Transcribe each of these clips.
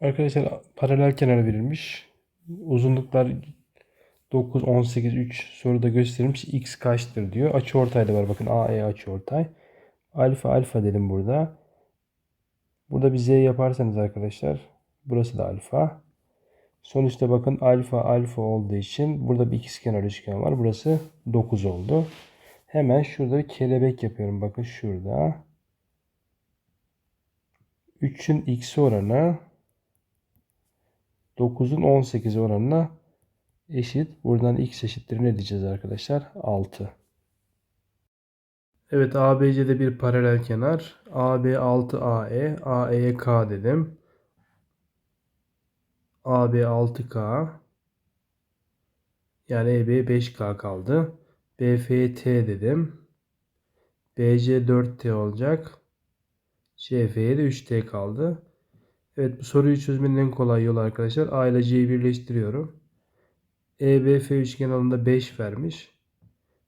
Arkadaşlar paralel kenar verilmiş. Uzunluklar 9, 18, 3 soruda gösterilmiş. X kaçtır diyor. Açıortay da var. Bakın AE açıortay. Alfa alfa dedim burada. Burada bir Z yaparsanız arkadaşlar burası da alfa. Sonuçta bakın alfa alfa olduğu için burada bir ikizkenar üçgen var. Burası 9 oldu. Hemen şurada bir kelebek yapıyorum. Bakın şurada. 3'ün x oranı 9'un 18 oranına eşit. Buradan x eşittir ne diyeceğiz arkadaşlar? 6. Evet ABC'de bir paralel kenar. AB 6 AE. AE'ye K dedim. AB 6K. Yani EB 5K kaldı. BF'ye T dedim. BC 4T olacak. CF'ye de 3T kaldı. Evet bu soruyu çözmenin en kolay yolu arkadaşlar. A ile C'yi birleştiriyorum. EBF üçgen alanında 5 vermiş.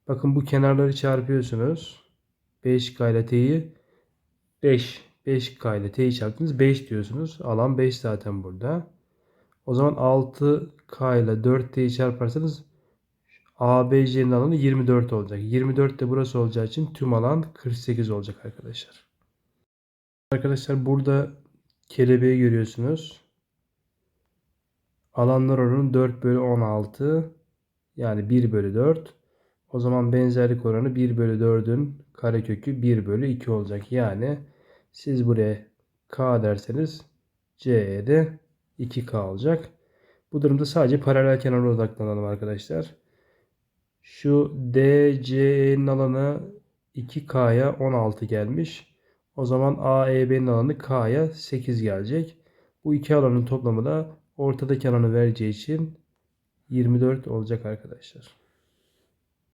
Bakın bu kenarları çarpıyorsunuz. 5K ile T'yi 5. 5K ile T'yi çarptınız. 5 diyorsunuz. Alan 5 zaten burada. O zaman 6K ile 4T'yi çarparsanız ABC'nin alanı 24 olacak. 24 de burası olacağı için tüm alan 48 olacak arkadaşlar. Arkadaşlar burada kelebeği görüyorsunuz. Alanlar oranı 4 bölü 16. Yani 1 bölü 4. O zaman benzerlik oranı 1 bölü 4'ün karekökü 1 bölü 2 olacak. Yani siz buraya k derseniz c'ye de 2k olacak. Bu durumda sadece paralel kenara odaklanalım arkadaşlar. Şu DC'nin alanı 2K'ya 16 gelmiş. O zaman AEB'nin alanı K'ya 8 gelecek. Bu iki alanın toplamı da ortadaki alanı vereceği için 24 olacak arkadaşlar.